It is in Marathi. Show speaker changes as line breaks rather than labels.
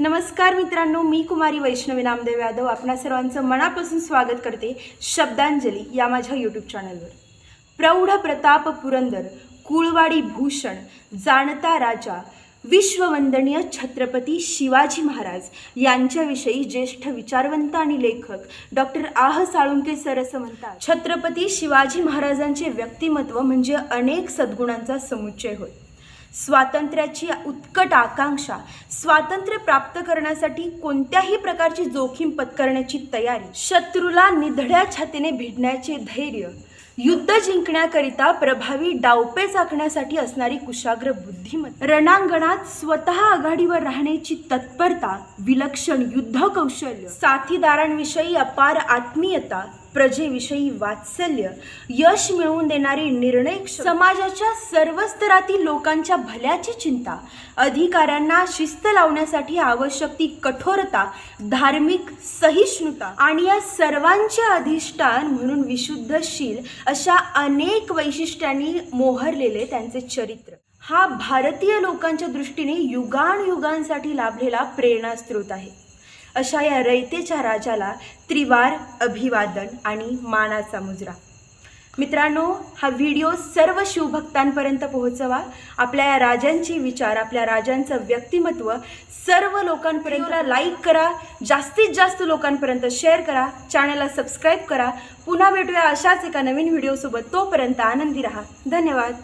नमस्कार मित्रांनो मी कुमारी वैष्णवी नामदेव यादव आपणा सर्वांचं मनापासून स्वागत करते शब्दांजली या माझ्या यूट्यूब चॅनलवर प्रौढ प्रताप पुरंदर कुळवाडी भूषण जाणता राजा विश्ववंदनीय छत्रपती शिवाजी महाराज यांच्याविषयी ज्येष्ठ विचारवंत आणि लेखक डॉक्टर आह साळुंके सर असं म्हणतात. छत्रपती शिवाजी महाराजांचे व्यक्तिमत्व म्हणजे अनेक सद्गुणांचा समुच्चय होय. स्वातंत्र्याची उत्कट आकांक्षा स्वातंत्र्य प्राप्त करण्यासाठी कोणत्याही प्रकारची जोखीम पत्करण्याची तयारी शत्रूला निधड्या छातीने भिडण्याचे धैर्य युद्ध जिंकण्याकरिता प्रभावी डावपे चाकण्यासाठी असणारी कुशाग्र बुद्धिमत्ता रणांगणात स्वतः आघाडीवर राहण्याची तत्परता विलक्षण युद्ध कौशल्य साथीदारांविषयी अपार आत्मीयता प्रजेविषयी वात्सल्य यश मिळवून देणारी निर्णय समाजाच्या सर्व स्तरातील लोकांच्या भल्याची चिंता अधिकाऱ्यांना शिस्त लावण्यासाठी आवश्यक ती कठोरता धार्मिक सहिष्णुता आणि या सर्वांचे अधिष्ठान म्हणून विशुद्धशील अशा अनेक वैशिष्ट्यांनी मोहरलेले त्यांचे चरित्र. हा भारतीय लोकांच्या दृष्टीने युगानयुगांसाठी लाभलेला प्रेरणास्त्रोत आहे. अशा या रयतेच्या राजाला त्रिवार अभिवादन आणि मानाचा मुजरा. मित्रांनो हा व्हिडिओ सर्व शिवभक्तांपर्यंत पोहोचवा. आपल्या या राजांचे विचार आपल्या राजांचं व्यक्तिमत्व सर्व लोकांपर्यंत लाईक करा. जास्तीत जास्त लोकांपर्यंत शेअर करा. चॅनलला सबस्क्राईब करा. पुन्हा भेटूया अशाच एका नवीन व्हिडिओसोबत तोपर्यंत आनंदी राहा. धन्यवाद.